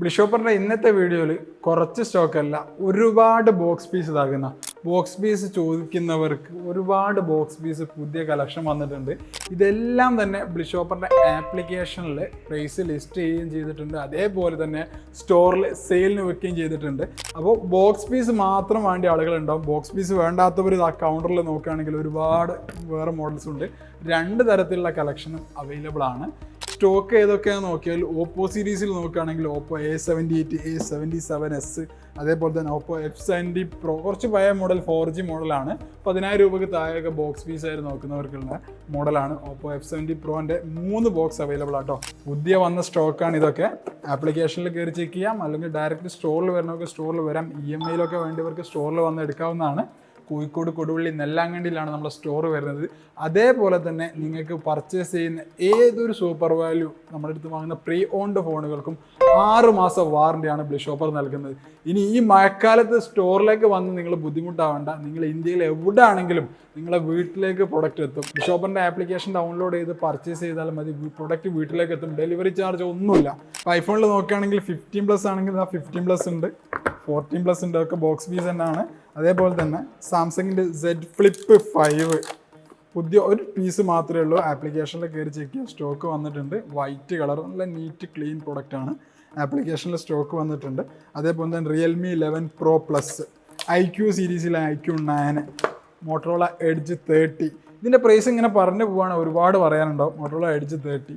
ബ്ലിഷോപ്പറിന്റെ ഇന്നത്തെ വീഡിയോയിൽ കുറച്ച് സ്റ്റോക്കല്ല ഒരുപാട് ബോക്സ് പീസ് ഇതാകുന്ന ബോക്സ് പീസ് ചോദിക്കുന്നവർക്ക് ഒരുപാട് ബോക്സ് പീസ് പുതിയ കളക്ഷൻ വന്നിട്ടുണ്ട്. ഇതെല്ലാം തന്നെ ബിഷോപ്പറിന്റെ ആപ്ലിക്കേഷനിൽ പ്രൈസ് ലിസ്റ്റ് ചെയ്യുകയും ചെയ്തിട്ടുണ്ട്. അതേപോലെ തന്നെ സ്റ്റോറിൽ സെയിലിന് വെക്കുകയും ചെയ്തിട്ടുണ്ട്. അപ്പോൾ ബോക്സ് പീസ് മാത്രം വേണ്ടി ആളുകളുണ്ടാവും. ബോക്സ് പീസ് വേണ്ടാത്തവർ ആ കൗണ്ടറിൽ നോക്കുകയാണെങ്കിൽ ഒരുപാട് വേറെ മോഡൽസ് ഉണ്ട്. രണ്ട് തരത്തിലുള്ള കളക്ഷനും അവൈലബിൾ ആണ്. സ്റ്റോക്ക് ഏതൊക്കെയാണെന്ന് നോക്കിയാൽ ഓപ്പോ സീരീസിൽ നോക്കുകയാണെങ്കിൽ Oppo A seventy eight A seventy seven S അതേപോലെ തന്നെ ഓപ്പോ എഫ് സെവന്റി പ്രോ കുറച്ച് പഴയ മോഡൽ ഫോർ ജി മോഡലാണ്. പതിനായിരം രൂപയ്ക്ക് താഴെയൊക്കെ ബോക്സ് പീസ് ആയിട്ട് നോക്കുന്നവർക്കുള്ള മോഡലാണ് ഓപ്പോ എഫ് സെവന്റി പ്രോന്റെ മൂന്ന് ബോക്സ് അവൈലബിൾ ആട്ടോ. പുതിയ വന്ന സ്റ്റോക്കാണ് ഇതൊക്കെ. ആപ്ലിക്കേഷനിൽ കയറി ചെക്ക് ചെയ്യാം. അല്ലെങ്കിൽ ഡയറക്റ്റ് സ്റ്റോറിൽ വരണമൊക്കെ സ്റ്റോറിൽ വരാം. ഇ എം ഐയിലൊക്കെ വേണ്ടിയവർക്ക് സ്റ്റോറിൽ വന്ന് എടുക്കാവുന്നതാണ്. കോഴിക്കോട് കൊടുവള്ളി നെല്ലാങ്കണ്ടിയിലാണ് നമ്മുടെ സ്റ്റോർ വരുന്നത്. അതേപോലെ തന്നെ നിങ്ങൾക്ക് പർച്ചേസ് ചെയ്യുന്ന ഏതൊരു സൂപ്പർ വാല്യൂ നമ്മുടെ അടുത്ത് വാങ്ങുന്ന പ്രീ ഓൺഡ് ഫോണുകൾക്കും ആറ് മാസം വാറണ്ടിയാണ് ബ്ലിഷോപ്പർ നൽകുന്നത്. ഇനി ഈ മഴക്കാലത്ത് സ്റ്റോറിലേക്ക് വന്ന് നിങ്ങൾ ബുദ്ധിമുട്ടാവേണ്ട. നിങ്ങൾ ഇന്ത്യയിൽ എവിടെ ആണെങ്കിലും നിങ്ങളെ വീട്ടിലേക്ക് പ്രൊഡക്റ്റ് എത്തും. ബിഷോപ്പറിന്റെ ആപ്ലിക്കേഷൻ ഡൗൺലോഡ് ചെയ്ത് പർച്ചേസ് ചെയ്താൽ മതി. പ്രൊഡക്റ്റ് വീട്ടിലേക്ക് എത്തും. ഡെലിവറി ചാർജ് ഒന്നുമില്ല. ഐഫോണിൽ നോക്കുകയാണെങ്കിൽ ഫിഫ്റ്റീൻ പ്ലസ് ആണെങ്കിൽ ആ ഫിഫ്റ്റീൻ പ്ലസ് ഉണ്ട്. ഫോർട്ടീൻ പ്ലസ് ഉണ്ട് ഒക്കെ ബോക്സ് പീസ് തന്നെയാണ് അതേപോലെ തന്നെ സാംസങ്ങിന്റെ സെഡ് ഫ്ലിപ്പ് ഫൈവ് പുതിയ ഒരു പീസ് മാത്രമേ ഉള്ളൂ. ആപ്ലിക്കേഷനിൽ കയറി ചെക്ക് ചെയ്യാം. സ്റ്റോക്ക് വന്നിട്ടുണ്ട്. വൈറ്റ് കളർ നല്ല നീറ്റ് ക്ലീൻ പ്രൊഡക്റ്റ് ആണ്. ആപ്ലിക്കേഷനിൽ സ്റ്റോക്ക് വന്നിട്ടുണ്ട്. അതേപോലെ തന്നെ Realme eleven pro plus I Q സീരീസിലെ I Q nine Motorola Edge thirty ഇതിന്റെ പ്രൈസ് ഇങ്ങനെ പറഞ്ഞു പോവാണ്. ഒരുപാട് പറയാനുണ്ടാവും. Motorola edge thirty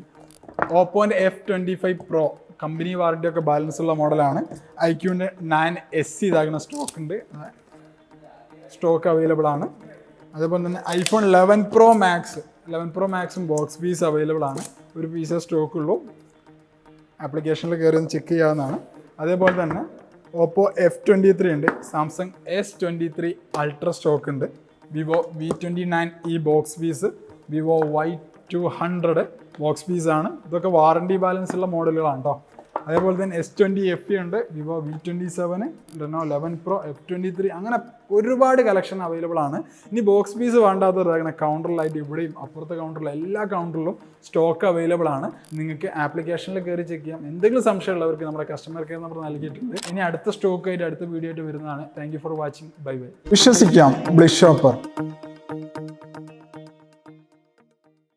ഓപ്പോന്റെ F twenty five pro company warranty ഒക്കെ ബാലൻസ് ഉള്ള മോഡലാണ് ഐ ക്യൂന്റെ നയൻ എസ് സി ഇതാകുന്ന സ്റ്റോക്ക് ഉണ്ട്. സ്റ്റോക്ക് അവൈലബിൾ ആണ്. അതേപോലെ തന്നെ iPhone eleven pro max eleven pro മാക്സും box piece available ആണ്. ഒരു പീസേ സ്റ്റോക്ക് ഉള്ളൂ. ആപ്ലിക്കേഷനിൽ കയറി ഒന്ന് ചെക്ക് ചെയ്യാവുന്നതാണ്. അതേപോലെ തന്നെ ഓപ്പോ എഫ് ട്വന്റി ത്രീ ഉണ്ട്. Samsung S twenty three Ultra stock ഉണ്ട്. വിവോ വി ട്വന്റി നയൻ ഈ box piece Vivo Y two hundred box പീസാണ് ഇതൊക്കെ വാറണ്ടി ബാലൻസ് ഉള്ള മോഡലുകളാണ് കേട്ടോ അതേപോലെ തന്നെ എസ് ട്വന്റി എഫ് ഉണ്ട് Vivo V twenty seven Reno eleven pro F twenty three അങ്ങനെ ഒരുപാട് കളക്ഷൻ അവൈലബിൾ ആണ്. ഇനി ബോക്സ് പീസ് വേണ്ടാത്തവർ അങ്ങനെ കൗണ്ടറിലായിട്ട് ഇവിടെയും അപ്പുറത്തെ കൗണ്ടറിലും എല്ലാ കൗണ്ടറിലും സ്റ്റോക്ക് അവൈലബിൾ ആണ്. നിങ്ങൾക്ക് ആപ്ലിക്കേഷനിൽ കയറി ചെക്ക് ചെയ്യാം. എന്തെങ്കിലും സംശയമുള്ളവർക്ക് നമ്മുടെ കസ്റ്റമർ കെയർ നമ്പർ നൽകിയിട്ടുണ്ട്. ഇനി അടുത്ത സ്റ്റോക്കായിട്ട് അടുത്ത വീഡിയോ ആയിട്ട് വരുന്നതാണ്. Thank for watching bye bye വിശ്വസിക്കാം ബ്ലിഷ് ഷോപ്പർ